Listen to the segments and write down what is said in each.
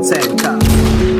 CNK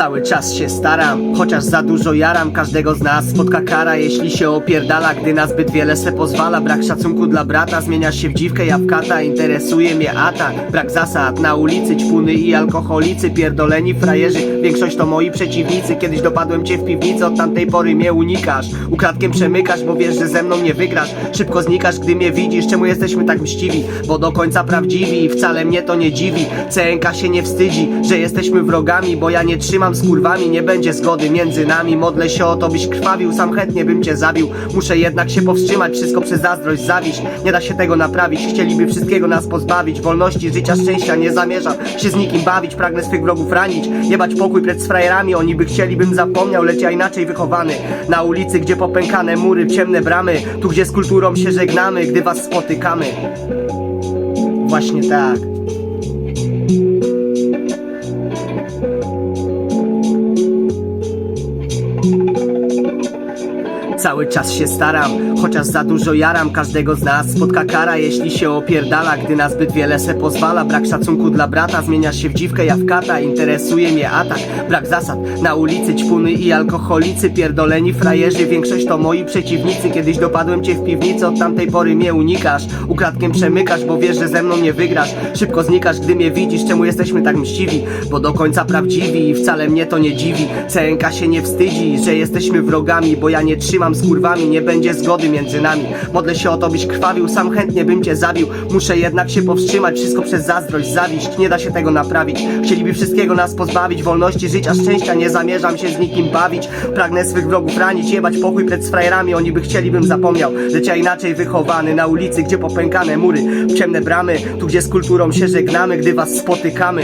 Cały czas się staram, chociaż za dużo jaram Każdego z nas spotka kara, jeśli się opierdala. Gdy na zbyt wiele se pozwala Brak szacunku dla brata, zmieniasz się w dziwkę, ja w kata Interesuje mnie atak, brak zasad Na ulicy ćpuny i alkoholicy Pierdoleni frajerzy, większość to moi przeciwnicy. Kiedyś dopadłem cię w piwnicy, od tamtej pory mnie unikasz. Ukradkiem przemykasz, bo wiesz, że ze mną nie wygrasz. Szybko znikasz, gdy mnie widzisz Czemu jesteśmy tak mściwi? Bo do końca prawdziwi i wcale mnie to nie dziwi. CNK się nie wstydzi, że jesteśmy wrogami Bo ja nie trzymam z kurwami, nie będzie zgody między nami. Modlę się o to, byś krwawił, sam chętnie bym cię zabił. Muszę jednak się powstrzymać, wszystko przez zazdrość, zawiść. Nie da się tego naprawić, chcieliby wszystkiego nas pozbawić. Wolności, życia, szczęścia, nie zamierzam się z nikim bawić. Pragnę swych wrogów ranić, jebać pokój przed frajerami. Oni by chcieli, bym zapomniał, lecz ja inaczej wychowany. Na ulicy, gdzie popękane mury, ciemne bramy. Tu, gdzie z kulturą się żegnamy, gdy was spotykamy. Właśnie tak Cały czas się staram, chociaż za dużo jaram Każdego z nas spotka kara, jeśli się opierdala Gdy na zbyt wiele se pozwala. Brak szacunku dla brata, zmieniasz się w dziwkę, ja w kata Interesuje mnie atak, brak zasad Na ulicy ćpuny i alkoholicy Pierdoleni frajerzy, większość to moi przeciwnicy. Kiedyś dopadłem cię w piwnicy, od tamtej pory mnie unikasz. Ukradkiem przemykasz, bo wiesz, że ze mną nie wygrasz. Szybko znikasz, gdy mnie widzisz, czemu jesteśmy tak mściwi? Bo do końca prawdziwi i wcale mnie to nie dziwi. CNK się nie wstydzi, że jesteśmy wrogami Bo ja nie trzymam z kurwami, nie będzie zgody między nami. Modlę się o to, byś krwawił, sam chętnie bym cię zabił. Muszę jednak się powstrzymać, wszystko przez zazdrość, zawiść. Nie da się tego naprawić, chcieliby wszystkiego nas pozbawić Wolności, życia, szczęścia, nie zamierzam się z nikim bawić. Pragnę swych wrogów ranić, jebać pokój przed frajerami Oni by chcieli, bym zapomniał, lecz ja inaczej wychowany Na ulicy, gdzie popękane mury, ciemne bramy Tu, gdzie z kulturą się żegnamy, gdy was spotykamy